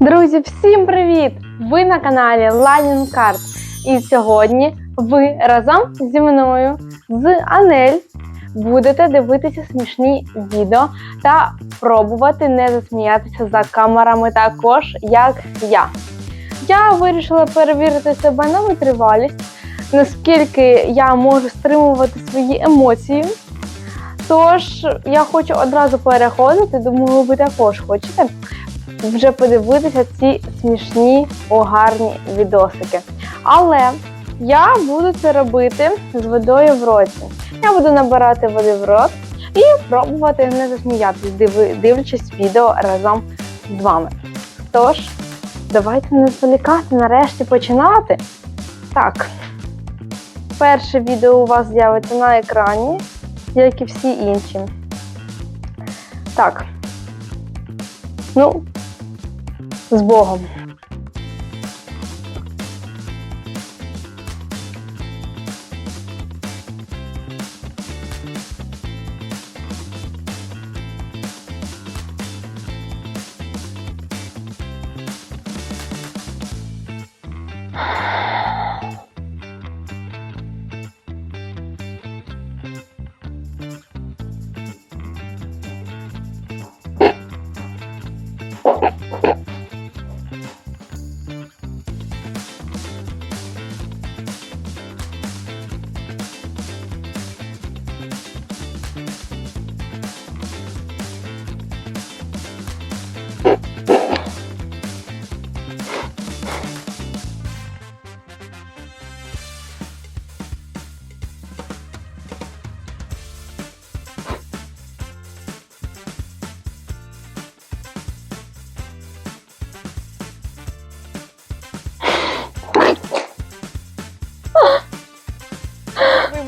Друзі, всім привіт! Ви на каналі Lion Card. І сьогодні ви разом зі мною з Анель будете дивитися смішні відео та пробувати не засміятися за камерами також, як я. Я вирішила перевірити себе на витривалість, наскільки я можу стримувати свої емоції. Тож я хочу одразу переходити, думаю, ви також хочете вже подивитися ці смішні, огарні відосики. Але я буду це робити з водою в роті. Я буду набирати води в рот і пробувати не засміятися, диви- дивлячись відео разом з вами. Тож, давайте не зволікати, нарешті починати. Так, перше відео у вас з'явиться на екрані, як і всі інші. Так. Ну, з Богом.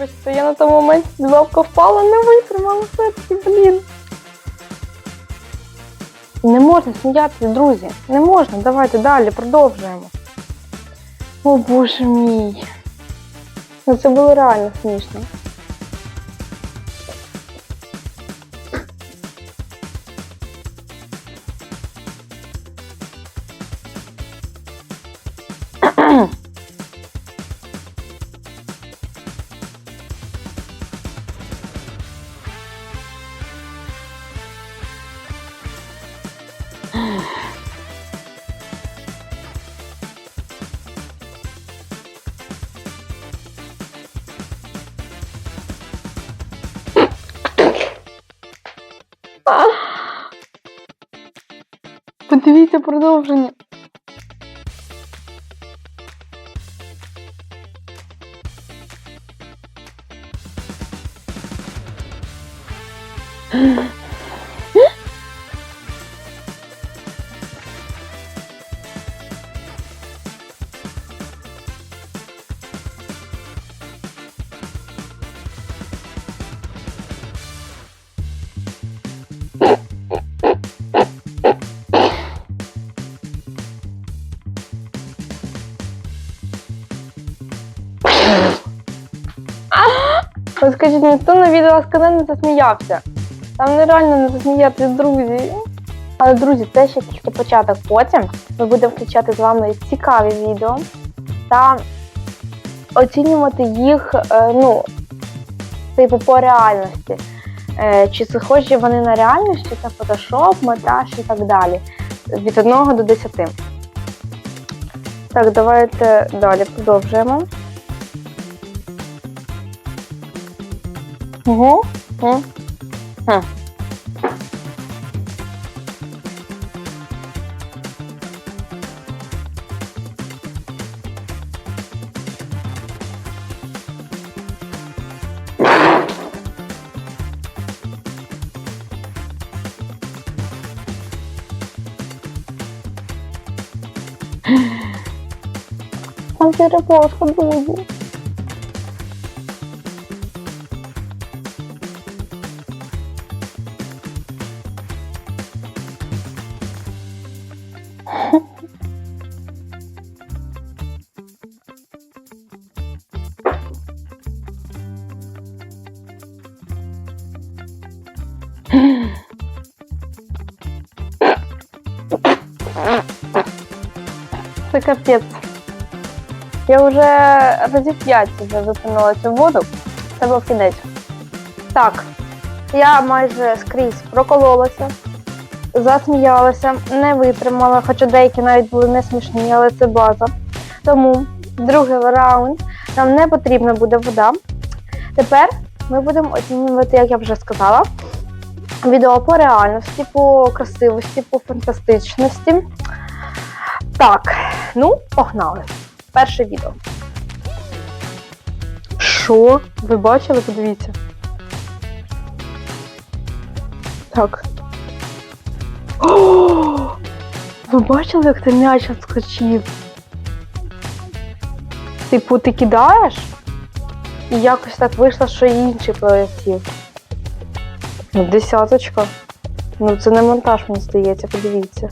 Вибачте, я на тому моменті з бабка впала, не витримала все-таки, блін. Не можна сміятися, друзі. Не можна. Давайте далі продовжуємо. О боже мій. Ну це було реально смішно. Подивіться продовження. От скажіть, ніхто на відео з не засміявся. Там нереально не засміятися, друзі. Але, друзі, це ще тільки початок. Потім ми будемо включати з вами цікаві відео та оцінювати їх, е, ну, типу, по реальності. Е, Чи схожі вони на реальність, чи це фотошоп, монтаж і так далі. Від 1 до 10. Так, давайте далі продовжуємо. Угу. Угу. Хм. Там черепашка, друзі. Це капець. Я вже разів 5 вже випинула цю воду. Це був кінець. Так, я майже скрізь прокололася, засміялася, не витримала, хоча деякі навіть були не смішні, але це база. Тому другий раунд нам не потрібна буде вода. Тепер ми будемо оцінювати, як я вже сказала, відео по реальності, по красивості, по фантастичності. Так, ну, погнали. Перше відео. Що? Ви бачили? Подивіться. Так. О! Ви бачили, як ти м'яч відскочив? Типу, ти кидаєш? І якось так вийшло, що і інший пролетів. Ну, десяточка. Ну, це не монтаж, мені здається, подивіться.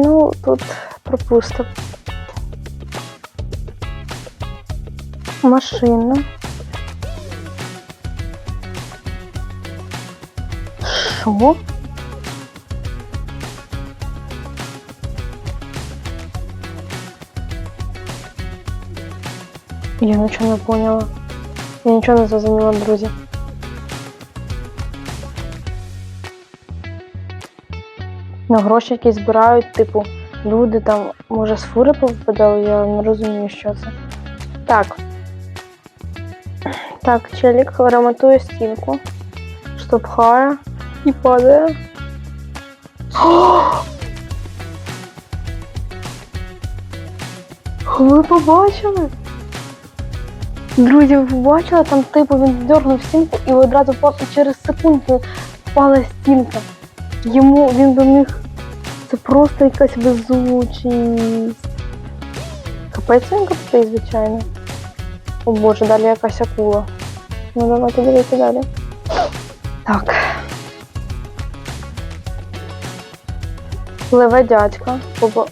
Ну, тут пропустимо. Машина. Що? Я нічого не поняла. Я нічого не зрозуміла, друзі. На гроші які збирають, типу, люди там, може, з фури повипадали, я не розумію, що це. Так. Так, челік ремонтує стінку, штовхає і падає. Ви побачили? Друзі, ви побачили, там типу він дергнув стінку і одразу і через секунду впала стінка. Йому він до них. Це просто якась везучість. Капець він крутий, звичайно. О боже, далі якась акула. Ну давайте дивіться далі. Так. Пливе дядька. Побо...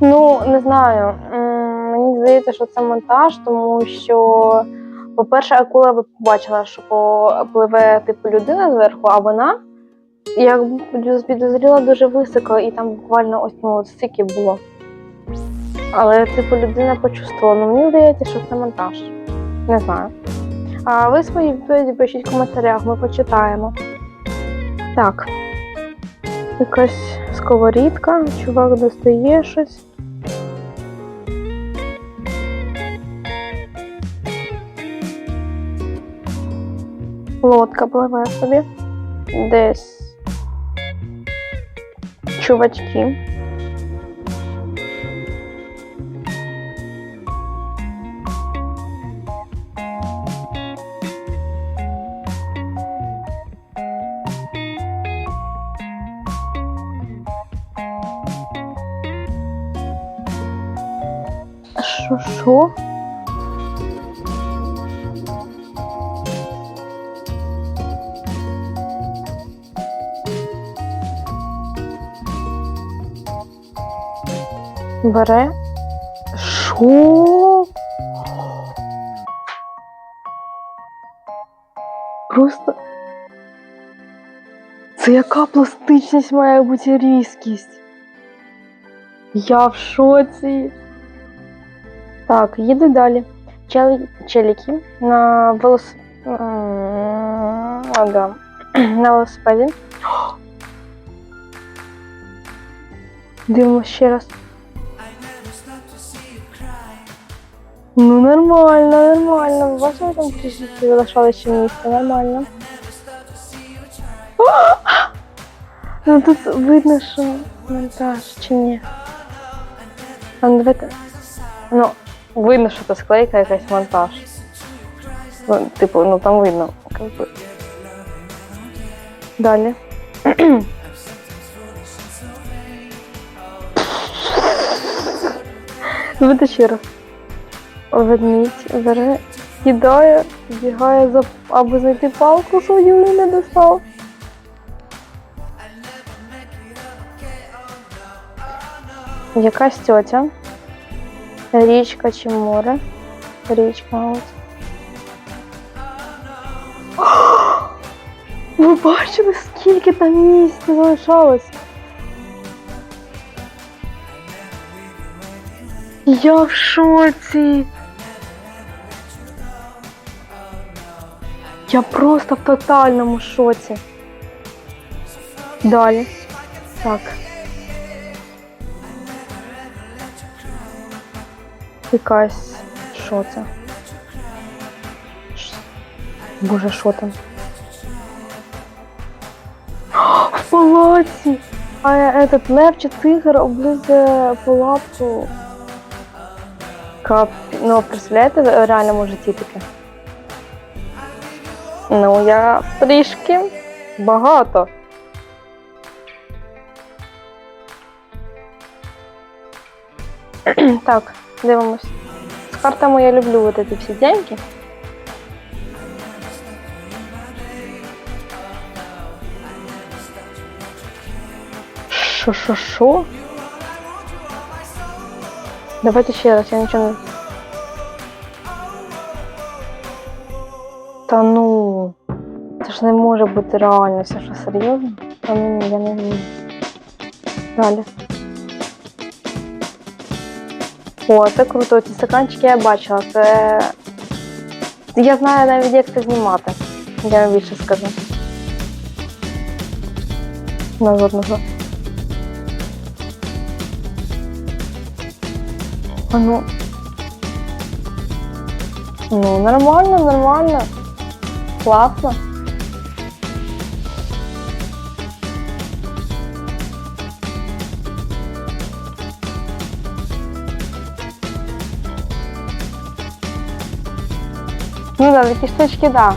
Ну, не знаю. Здається, що це монтаж, тому що, по-перше, акула би побачила, що пливе типу людина зверху, а вона як підозріла дуже високо, і там буквально ось ну, стільки було. Але, типу, людина почувствувала. Ну, мені здається, що це монтаж. Не знаю. А ви свої відповіді пишіть в коментарях, ми почитаємо. Так. Якась сковорідка, чувак достає щось. Лодка пливе собі. Десь чувачки. Що, Бере. Що? Просто. Це яка пластичність має бути різкість? Я в шоці. Так, їду далі. Чел... Челіки на велос... Ага. на велосипеді. Дивимось ще раз. Ну нормально, нормально. Ви бачили там трішки залишали ще місце, нормально. Ну тут видно, що монтаж чи ні. А ну давайте. Ну, видно, що це склейка якась монтаж. Ну, типу, ну там видно. Далі. Давайте ще раз. Ведмідь бере, кидає, бігає за аби знайти палку свою не достав. Якась тьотя, річка чи море. Річка ось. Ви бачили, скільки там місць залишалось? Я в шоці. Я просто в тотальному шоці. Далі. Так. Якась. Що це? Боже, що там? В палаці! А этот лев чи тигр облизує палатку. Кап... Ну, представляєте в реальному житті таке? Ну, я трішки багато. так, дивимось. З картами я люблю вот эти всі деньги. Що? Давайте ще раз, я нічого не. Бути реально, все що серйозно? Ну ні, я не вмію. Далі. О, це круто. Ці стаканчики я бачила. Це. Я знаю навіть, як це знімати. Я вам більше скажу. Назад, назад. А ну. Ну, нормально, нормально. Класно. Ну да, такі штучки, да.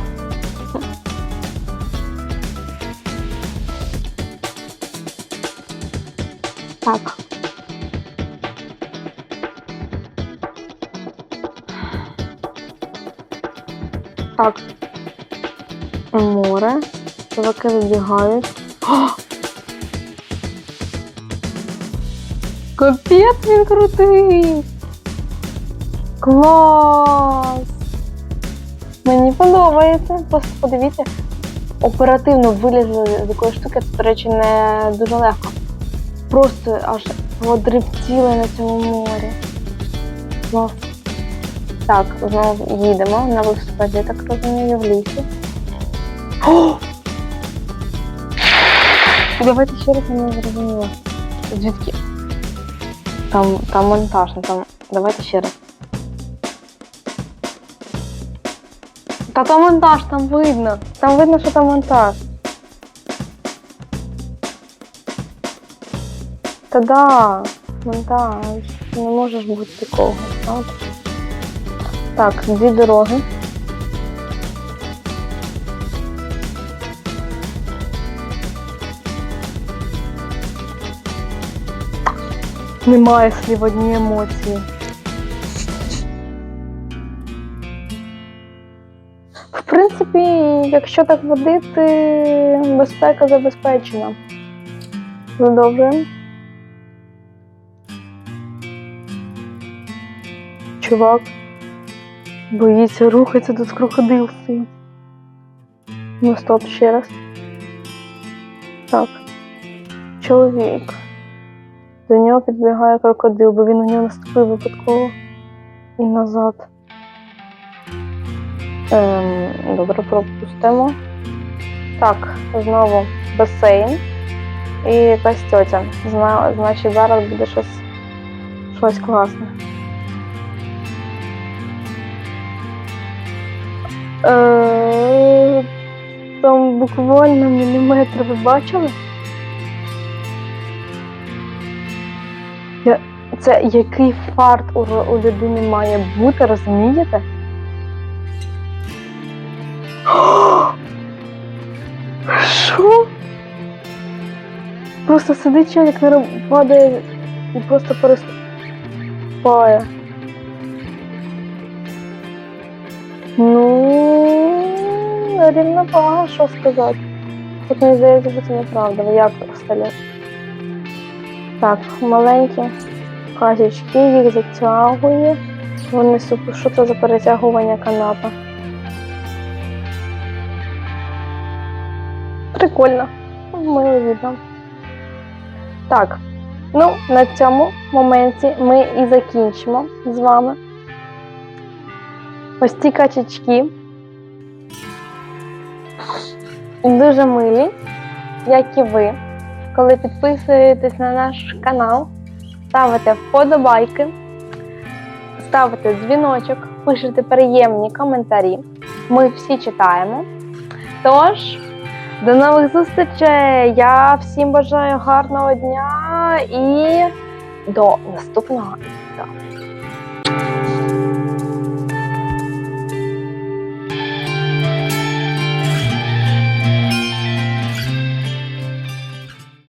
Так. Так. Море. Чуваки вибігають. Капець він крутий! Клас! Мені подобається. Просто подивіться, оперативно вилізли з якої штуки, це, до речі, не дуже легко. Просто аж подрифтіли на цьому морі. Клас. Так, знову їдемо на велосипеді, я так розумію, в лісі. О! Давайте ще раз не зрозуміла. Звідки? Там, там монтаж, ну там. Давайте ще раз. Та там монтаж, там видно. Там видно, що там монтаж. Та да, монтаж. Не може ж бути такого, правда? Так, дві дороги. Немає слів одні емоції. Принципі, якщо так водити, безпека забезпечена. Продовжуємо. Чувак боїться, рухається, тут крокодил. Ну, стоп, ще раз. Так. Чоловік. До нього підбігає крокодил, бо він у нього наступив випадково і назад. Ем, добре, пропустимо. Так, знову басейн і якась тьотя. Зна, значить, зараз буде щось, щось класне. Е, там буквально міліметр ви бачили? Це який фарт у, у людини має бути, розумієте? Що? Просто сидить чоловік, не падає і просто переступає. Ну, рівновага, що сказати. Тут мені здається, що це неправда. Як сталі? Так, маленькі казічки, їх затягує. Вони супер. Що це за перетягування каната? Прикольно. Мило видно. Так. Ну, на цьому моменті ми і закінчимо з вами. Ось ці качечки. Дуже милі, як і ви. Коли підписуєтесь на наш канал, ставите вподобайки, ставите дзвіночок, пишете приємні коментарі. Ми всі читаємо. Тож, до нових зустрічей! Я всім бажаю гарного дня і до наступного відео.